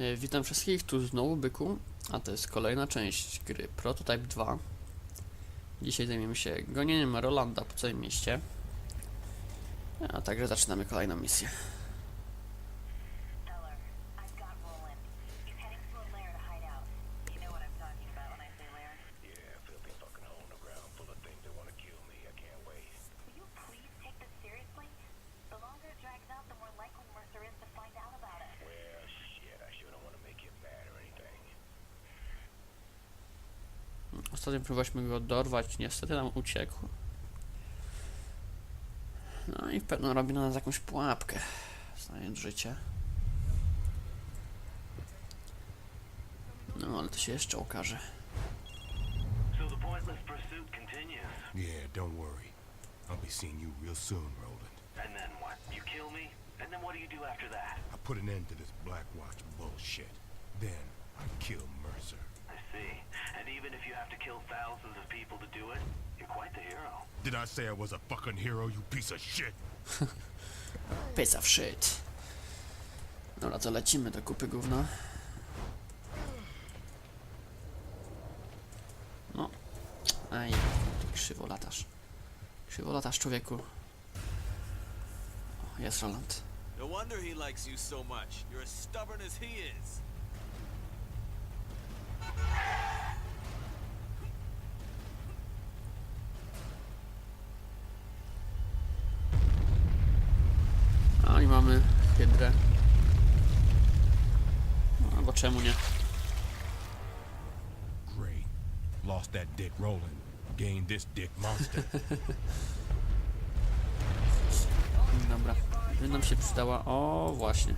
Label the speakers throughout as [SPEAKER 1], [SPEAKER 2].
[SPEAKER 1] E, Witam wszystkich, tu znowu Byku, a to jest kolejna część gry Prototype 2. Dzisiaj zajmiemy się gonieniem Rolanda po całym mieście. A także zaczynamy kolejną misję.
[SPEAKER 2] Stellar, I've got Roland. He's heading to a lair to hide out. You know what I'm talking about when I say lair?
[SPEAKER 3] Yeah, filthy fucking hole in the ground full of things that want to kill me. I can't wait.
[SPEAKER 2] Will you please take this seriously? The longer it drags out, the more likely Mercer is to find out about it.
[SPEAKER 3] Well, shit, I sure don't want to make it mad or anything.
[SPEAKER 1] Ostatnio próbowaliśmy go dorwać, niestety nam uciekł. No i pewno robi na nas jakąś pułapkę, znając życie. No ale to się jeszcze okaże.
[SPEAKER 3] Yeah, don't worry. I'll be seeing you real soon, Roland.
[SPEAKER 4] And then what? You kill me? And then what do you do after that?
[SPEAKER 3] I put an end to this Blackwatch bullshit. Then I kill Mercer.
[SPEAKER 4] I see. Even if you have to kill thousands of people to do it, you're quite the hero.
[SPEAKER 3] Did I say I was a fucking hero, you piece of shit?
[SPEAKER 1] Piece of shit. Dobra, to lecimy do kupy gówna. No. Aj, ty krzywo latasz. Krzywo latasz, człowieku. O, jest Roland.
[SPEAKER 5] No wonder he likes you so much. You're as stubborn as he is.
[SPEAKER 3] Lost that dick Roland. Gained this dick monster.
[SPEAKER 1] Dobra. By nam się przydała. O, właśnie.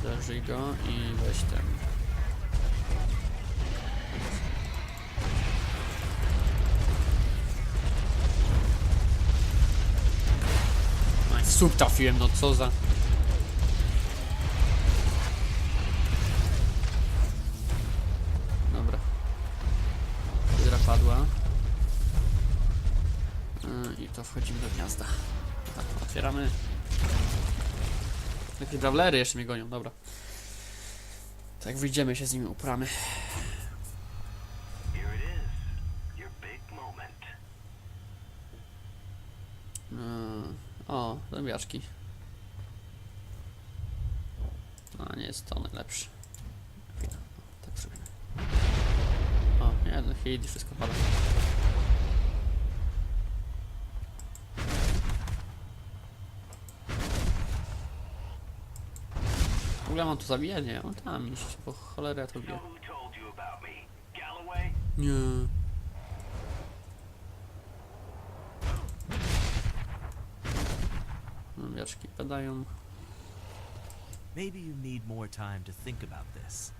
[SPEAKER 1] Zderzyj go i weź ten. Słup trafiłem, no co za... Takie brawlery jeszcze mnie gonią, dobra. Tak wyjdziemy się z nimi upramy. Yy, o, zębiaczki. A nie jest to najlepszy. Tak zrobimy. O, nie, no hit i wszystko pada. Ogóle mam tu zabijanie, on tam iść, bo cholera to wie. Nie. Zębiaczki padają.
[SPEAKER 5] Maybe you need more time to think about this.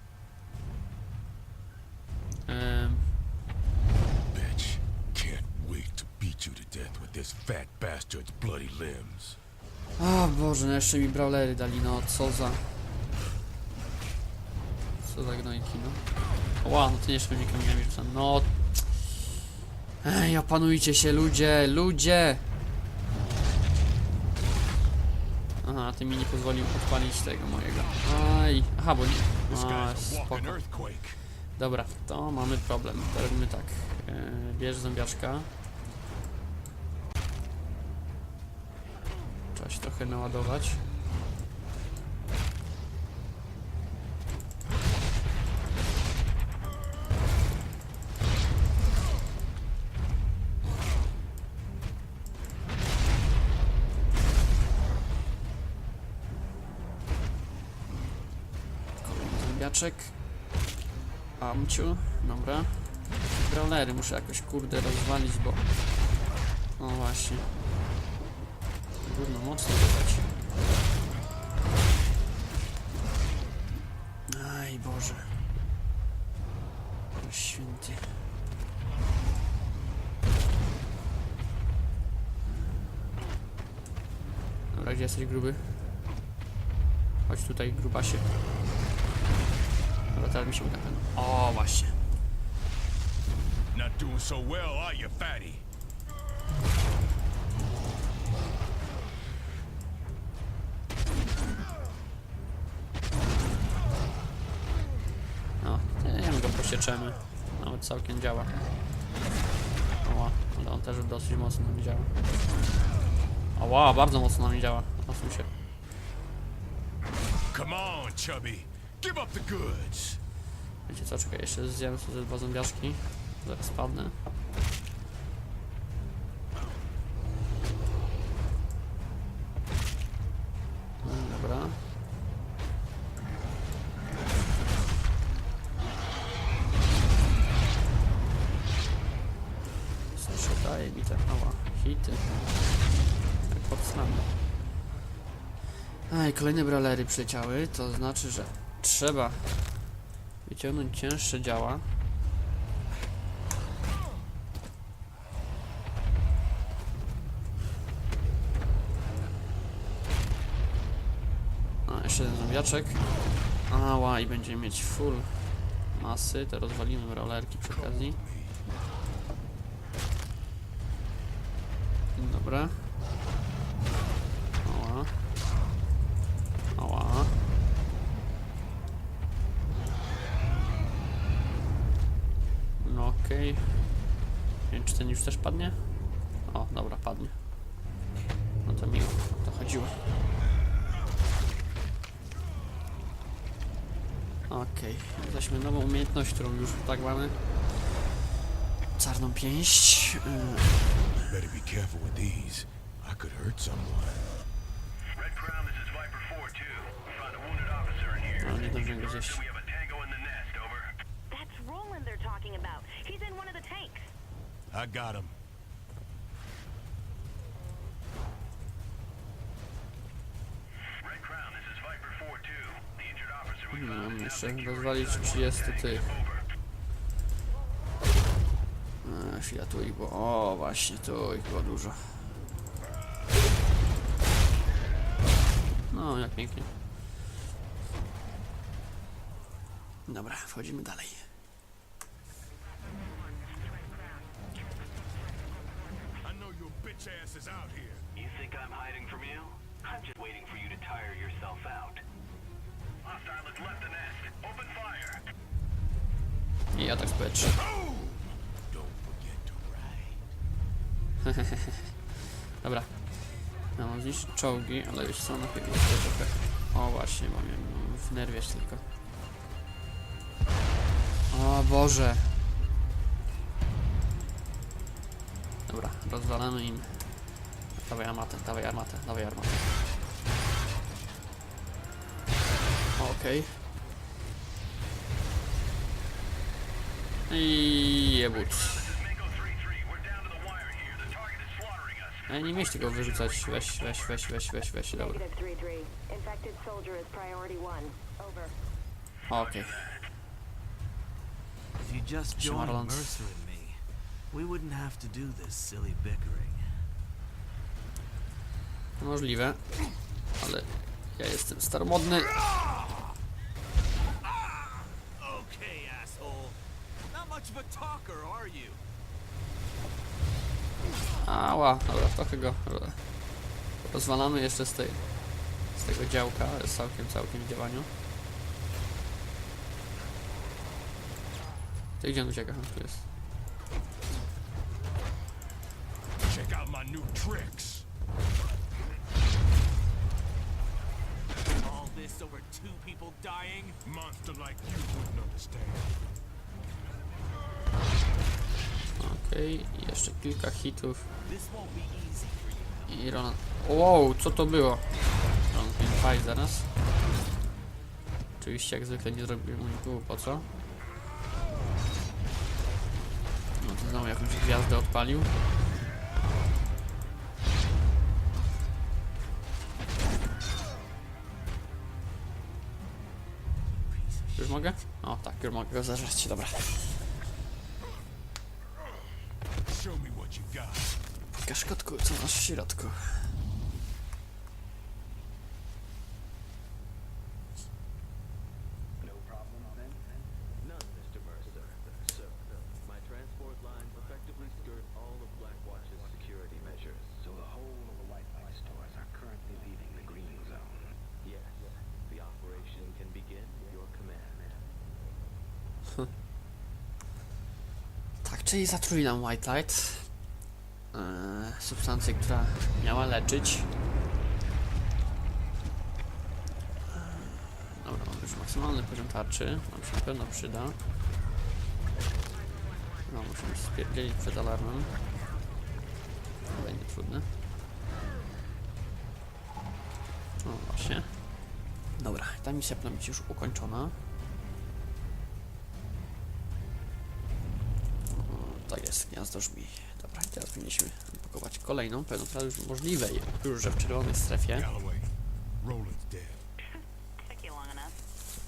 [SPEAKER 3] Bitch. Can't wait to beat you to death with this fat bastard's bloody limbs.
[SPEAKER 1] O Boże, no jeszcze mi brawlery dali, no co za... Co za gnojki, no. Ła, no ty jeszcze mnie kamieniami rzucam, no... Ej, opanujcie się ludzie, ludzie! Aha, ty mi nie pozwolił odpalić tego mojego. Aj, aha, bo nie... A, spoko. Dobra, to mamy problem. To robimy tak. E, bierz zombiaczka. Trzeba się trochę naładować. Zombiaczek. Amciu, dobra. Brawlery muszę jakoś kurde rozwalić, bo... No właśnie. Gówno mocno dodać. Aj. Boże Święty. Dobra, gdzie jesteś gruby? Chodź tutaj, grubasie. Ale teraz mi się uda ten... O, właśnie.
[SPEAKER 3] Not doing so well, are you, fatty?
[SPEAKER 1] No, ten go posieczemy. Nawet całkiem działa. Oła, ale on też dosyć mocno mi działa. Oła, bardzo mocno mi działa. Osłuchaj się.
[SPEAKER 3] Come on, chubby. Give up the goods.
[SPEAKER 1] Wiecie co, jeszcze zjem sobie ze dwa zombiaszki. Zaraz padnę. No, dobra. Słyszę, daje mi te mała hity. Jak pod snami. A i kolejne bralery przyleciały, to znaczy, że trzeba wyciągnąć cięższe działa. A, jeszcze jeden zombiaczek. Ała, i będziemy mieć full masy. To rozwalimy rollerki przy okazji. Dobra. Ała. Ała. Okej. Nie wiem, czy ten już też padnie? O, dobra, padnie. No to miło, to chodziło. Okej, weźmy nową umiejętność, którą już tak mamy. Czarną pięść. Yy,
[SPEAKER 3] Better be careful with these. I could hurt someone.
[SPEAKER 4] Red Crown, this is Viper 4-2. We found a wounded officer in here.
[SPEAKER 1] No, nie zdążyłem go zjeść.
[SPEAKER 4] We have a tango in the nest, over.
[SPEAKER 2] That's Roland they're talking about. He's in one of the tanks.
[SPEAKER 3] I got him.
[SPEAKER 4] Red Crown, this is Viper 4-2. The injured officer we
[SPEAKER 1] No,
[SPEAKER 4] found is now
[SPEAKER 1] muszę
[SPEAKER 4] secured
[SPEAKER 1] rozwalić
[SPEAKER 4] inside
[SPEAKER 1] 30
[SPEAKER 4] one of the
[SPEAKER 1] tych.
[SPEAKER 4] Over.
[SPEAKER 1] Chwila, tu ich było. O, właśnie, tu ich było dużo. No, jak pięknie. Dobra, wchodzimy dalej.
[SPEAKER 3] Is out here.
[SPEAKER 4] You think I'm hiding from you? I'm just waiting for you to tire yourself out. Hostile has left the nest. Open fire.
[SPEAKER 1] I atak społeczny.
[SPEAKER 3] Don't forget to ride.
[SPEAKER 1] Dobra. Ja mam zniszczyć czołgi, ale wiesz co, najpierw jeszcze trochę... O właśnie, mam je wnerwiać tylko. O Boże! Dobra, rozwalamy im. Dawaj armatę, dawaj armatę, dawaj armatę. Okej. I jebut.
[SPEAKER 4] Mango 3-3, we're down to the wire here. The target is slaughtering us.
[SPEAKER 1] Ej, nie mieć tego wyrzucać. Weź, weź, weź, weź, weź, weź, dobra.
[SPEAKER 2] Negative 3-3. Infected soldier is priority one. Over.
[SPEAKER 1] Okej.
[SPEAKER 5] If you just. Mercer and me, we wouldn't have to do this silly bickering.
[SPEAKER 1] Możliwe, ale ja jestem staromodny.
[SPEAKER 5] Okay, asshole. Not much of a talker, are you?
[SPEAKER 1] Ała, dobra, trochę go rozwalamy jeszcze z tej, z tego działka, jest całkiem, całkiem w działaniu. Ty gdzie on ucieka? Tu jest.
[SPEAKER 3] My new tricks.
[SPEAKER 5] All this over two people dying?
[SPEAKER 3] Monster like you wouldn't understand.
[SPEAKER 1] Okej, i jeszcze kilka hitów. I Roland... Wow, co to było? Miał fajt zaraz. Oczywiście jak zwykle nie zrobiłem uniku, po co? No to znowu jakąś gwiazdę odpalił. Już mogę? O tak, już mogę go zażreć, dobra. Kaszkotku, co masz w środku? Czyli zatruli nam White Light. Eee, substancję, która miała leczyć. Eee, Dobra, mamy już maksymalny poziom tarczy. Nam się na pewno przyda. No, musimy spierdzielić przed alarmem. Będzie trudne. No właśnie. Dobra, ta misja powinna być już ukończona. Jest, gniazdo żmi. Dobra, i teraz powinniśmy pakować kolejną, pewną teraz już możliwej, już że w czerwonej strefie.
[SPEAKER 3] Galloway, Roland's dead.
[SPEAKER 2] Took you long enough.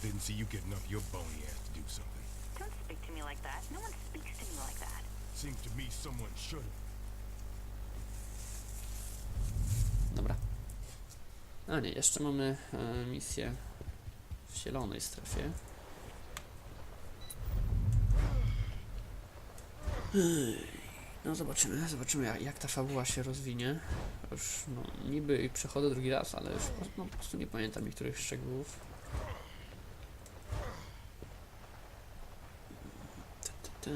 [SPEAKER 3] Didn't see you getting up your bony ass to do something.
[SPEAKER 2] Don't speak to me like that. No one speaks to me like that.
[SPEAKER 3] Seems to me someone should.
[SPEAKER 1] Dobra. A nie, jeszcze mamy e, misję w zielonej strefie. No zobaczymy, zobaczymy jak, jak ta fabuła się rozwinie. Już no, niby przechodzę drugi raz, ale już no, po prostu nie pamiętam niektórych szczegółów. Ta, ta, ta.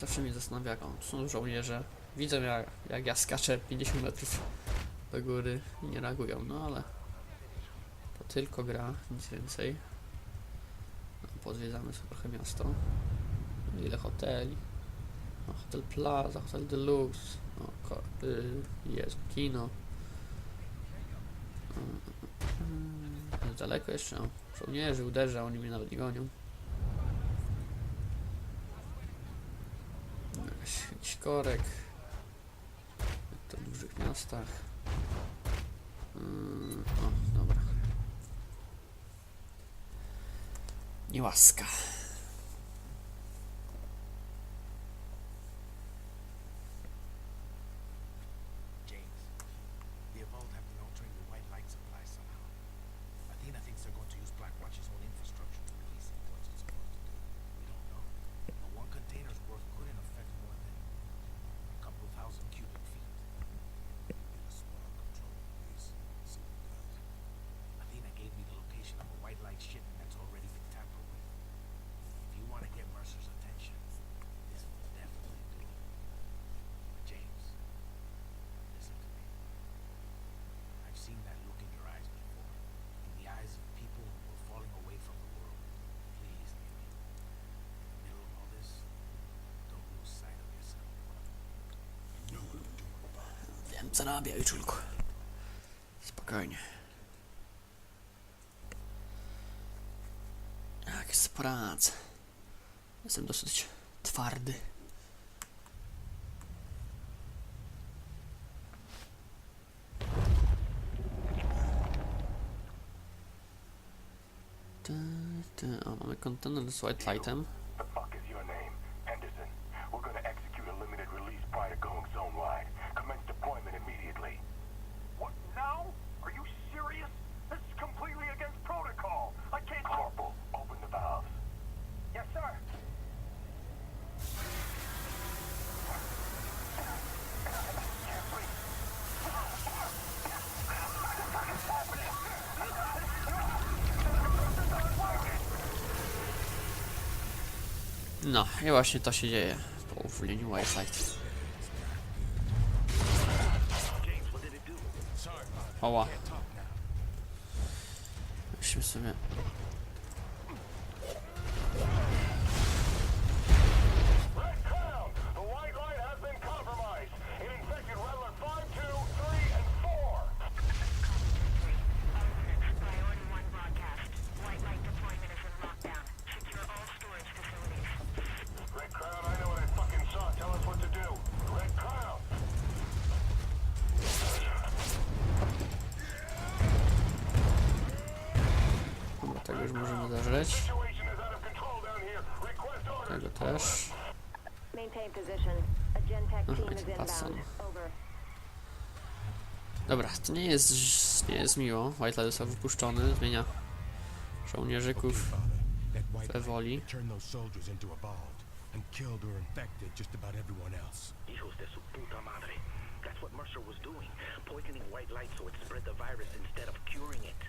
[SPEAKER 1] Zawsze mnie zastanawia, jak on, tu są żołnierze. Widzę jak, jak ja skaczę 50 metrów do góry i nie reagują, no ale to tylko gra, nic więcej. Podwiedzamy sobie trochę miasto. Ile hoteli? No, hotel Plaza, Hotel Deluxe, no, jest kino. Mm, jest daleko jeszcze, o, żołnierzy uderza, oni mnie nawet nie gonią. Jakaś, jakiś korek. To w dużych miastach. Yy, o, dobra. Niełaska.
[SPEAKER 6] James, the Evolved have been altering the white light supply somehow. Athena thinks they're going to use Blackwatch's own infrastructure to release it. What's it supposed to do? We don't know. But one container's worth couldn't affect more than a couple of thousand cubic feet. Get a small control, please. See what it does. Athena gave me the location of a white light shipment that's already been tampered with. If you want to get Mercer's attention, this will definitely do it. But James, listen to me. I've seen that look in your eyes before. In the eyes of people who were falling away from the world. Please, baby. In the middle of all this, don't lose sight of yourself.
[SPEAKER 3] You know what I'm doing about
[SPEAKER 1] robię, Ojczulku. Spokojnie. Jak jest praca. Jestem dosyć twardy. O, mamy kontener z White Lightem.
[SPEAKER 4] The fuck is your name? Henderson. We're gonna execute a limited release prior to going zone-wide. Commence deployment immediately. What, now? Are you serious? This is completely against protocol. I can't... Corporal, open the valves. Yes, sir.
[SPEAKER 1] No, i właśnie to się dzieje po uwolnieniu White Light. Oła. Musimy sobie... tego już zażreć.
[SPEAKER 4] Request orders.
[SPEAKER 1] Tego też.
[SPEAKER 2] Team
[SPEAKER 1] i to.
[SPEAKER 2] Over.
[SPEAKER 1] Dobra, to nie jest, nie jest miło. White Light został wypuszczony, zmienia żołnierzyków we woli.
[SPEAKER 3] light turned those soldiers into evolved and killed or infected just about everyone else.
[SPEAKER 6] Hijos de su puta madre. That's what Mercer was doing. Poisoning white light so it spread the virus instead of curing it.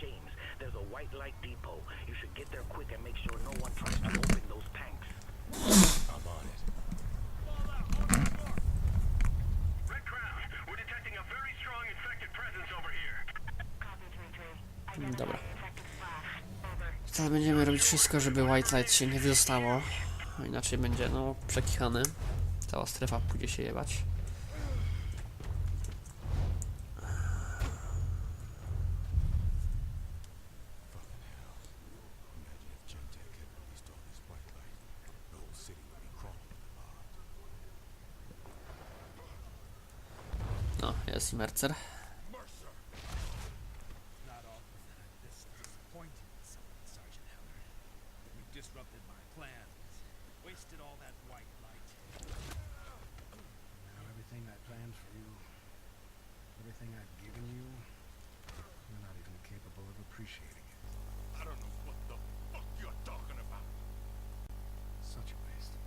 [SPEAKER 6] James, there's a white light depot. You should get there quick and make sure no one tries to open those tanks.
[SPEAKER 3] I'm on it.
[SPEAKER 4] Red Crown, we're detecting a very strong infected presence over here.
[SPEAKER 2] Copy 3-3.
[SPEAKER 1] Dobra. Teraz będziemy robić wszystko, żeby White Light się nie wydostało. Inaczej będzie, no, przekichany. Cała strefa pójdzie się jebać.
[SPEAKER 6] It.
[SPEAKER 3] I don't know what the fuck you're talking about.
[SPEAKER 6] Such a waste.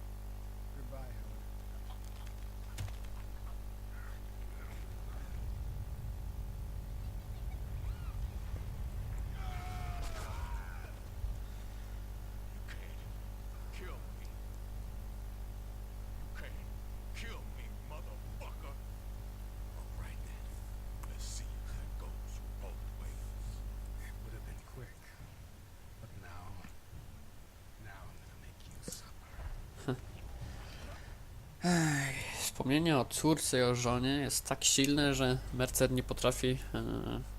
[SPEAKER 1] Wspomnienie o córce i o żonie jest tak silne, że Mercer nie potrafi e,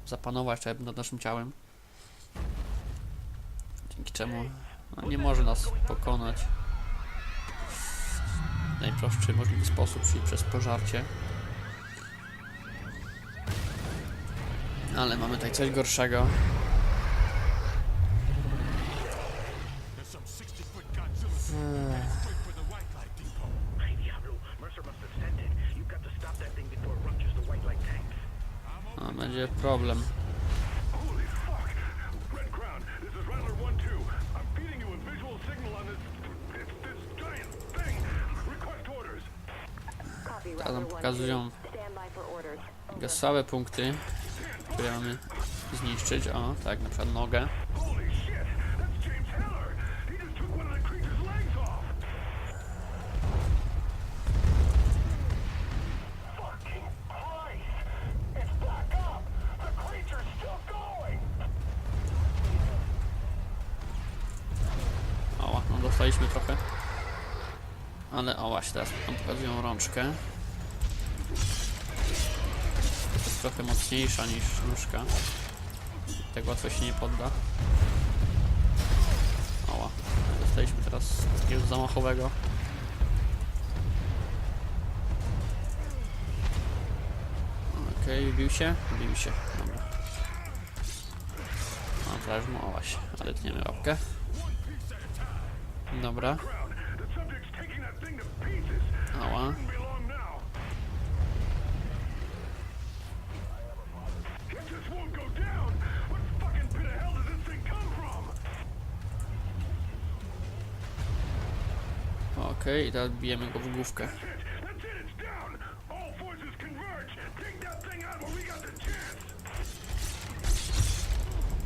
[SPEAKER 1] zapanować nad naszym ciałem. Dzięki czemu no, nie może nas pokonać w najprostszy możliwy sposób, czyli przez pożarcie. Ale mamy tutaj coś gorszego.
[SPEAKER 4] Orders.
[SPEAKER 2] Copy
[SPEAKER 1] Teraz nam
[SPEAKER 2] Raptor 1-2.
[SPEAKER 1] pokazują
[SPEAKER 2] Stand by for orders.
[SPEAKER 1] takie słabe punkty, które mamy zniszczyć. O, tak, na przykład nogę. Dostaliśmy trochę. Ale o właśnie, teraz nam pokazują rączkę. To jest trochę mocniejsza niż nóżka. Tak łatwo się nie podda. Oła, dostaliśmy teraz takiego zamachowego. Okej, bił się? Bił się, dobra. No teraz mu, o właśnie, ale tniemy łapkę.
[SPEAKER 4] Pieces!
[SPEAKER 1] ała. Okej, i teraz bijemy go w główkę.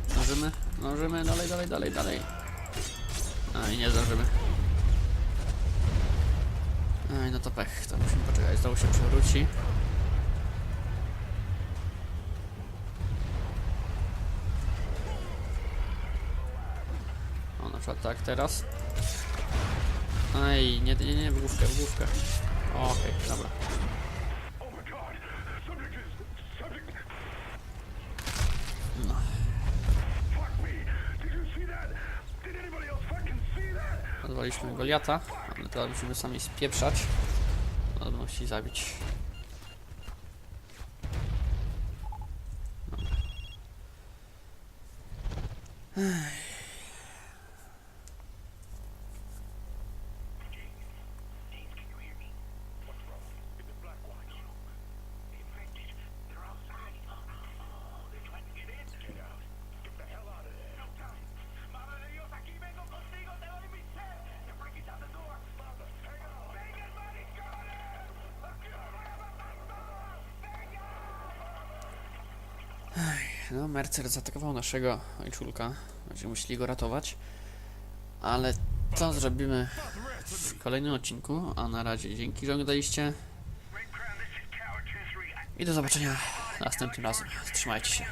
[SPEAKER 1] Zdążymy? Zdążymy, dalej, dalej, dalej, dalej. A i nie zdążymy. Ej, no to pech, to musimy poczekać, znowu się przewróci. O, na przykład tak, teraz. Aj, nie, nie, nie, główkę, główkę. Okej, dobra. Pozwaliśmy Goliata, ale teraz musimy sami spieprzać. No, musi zabić. Dobra. Ech.
[SPEAKER 4] James, can you hear me? What's wrong? It's the Black Watch. The infected. They're outside. Oh, they're trying to get in. Get out. Get the hell out of there. No time. Madre de Dios, aquí vengo contigo. Te doy mi set. They're breaking down the door. Father, hang on. Venga, buddy, got it. Aquí lo voy a matar todos. Venga.
[SPEAKER 1] No Mercer zaatakował naszego ojczulka. Będziemy musieli go ratować. Ale to zrobimy w kolejnym odcinku. A na razie dzięki, że oglądaliście. I do zobaczenia następnym razem. Trzymajcie się.